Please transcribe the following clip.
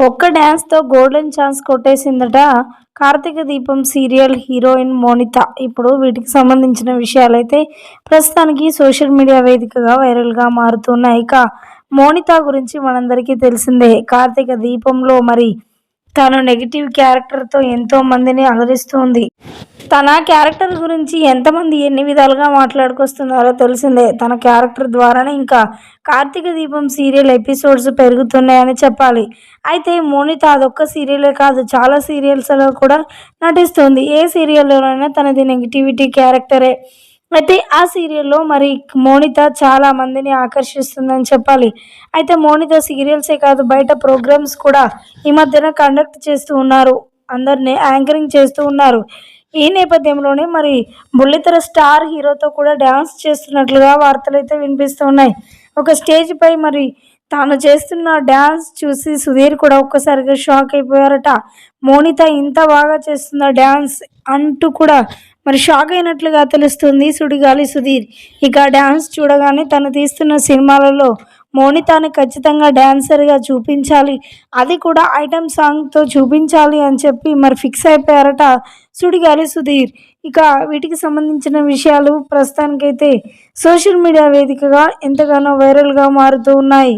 ఒక్క డ్యాన్స్తో golden chance కొట్టేసిందట కార్తీక దీపం సీరియల్ హీరోయిన్ మోనిత. ఇప్పుడు వీటికి సంబంధించిన విషయాలైతే ప్రస్తుతానికి సోషల్ మీడియా వేదికగా వైరల్గా మారుతున్నాయి. ఇక మోనిత గురించి మనందరికీ తెలిసిందే కార్తీక దీపంలో మరి తను నెగిటివ్ క్యారెక్టర్తో ఎంతో మందిని అలరిస్తుంది. తన క్యారెక్టర్ గురించి ఎంతమంది ఎన్ని విధాలుగా మాట్లాడుకొస్తున్నారో తెలిసిందే. తన క్యారెక్టర్ ద్వారానే ఇంకా కార్తీక దీపం సీరియల్ ఎపిసోడ్స్ పెరుగుతున్నాయని చెప్పాలి. అయితే మోనిత అదొక్క సీరియలే కాదు చాలా సీరియల్స్లో కూడా నటిస్తుంది. ఏ సీరియల్లోనైనా తనది నెగిటివిటీ క్యారెక్టరే. అయితే ఆ సీరియల్లో మరి మోనిత చాలా మందిని ఆకర్షిస్తుందని చెప్పాలి. అయితే మోనిత సీరియల్సే కాదు బయట ప్రోగ్రామ్స్ కూడా ఈ మధ్యన కండక్ట్ చేస్తూ ఉన్నారు. అందరినీ యాంకరింగ్ చేస్తూ ఉన్నారు. ఈ నేపథ్యంలోనే మరి బుల్లితెర స్టార్ హీరోతో కూడా డ్యాన్స్ చేస్తున్నట్లుగా వార్తలు అయితే వినిపిస్తున్నాయి ఒక స్టేజ్ పై మరి తాను చేస్తున్న డ్యాన్స్ చూసి సుధీర్ కూడా ఒక్కసారిగా షాక్ అయిపోయారట. మోనిత ఇంత బాగా చేస్తున్న డ్యాన్స్ అంటూ కూడా మరి షాక్ అయినట్లుగా తెలుస్తుంది సుడిగాలి సుధీర్. ఇక డ్యాన్స్ చూడగానే తను తీస్తున్న సినిమాలలో మోనితాని ఖచ్చితంగా డ్యాన్సర్గా చూపించాలి. అది కూడా ఐటమ్ సాంగ్తో చూపించాలి అని చెప్పి మరి ఫిక్స్ అయిపోయారట సుడిగాలి సుధీర్. ఇక వీటికి సంబంధించిన విషయాలు ప్రస్తుతానికైతే సోషల్ మీడియా వేదికగా ఎంతగానో వైరల్గా మారుతూ ఉన్నాయి.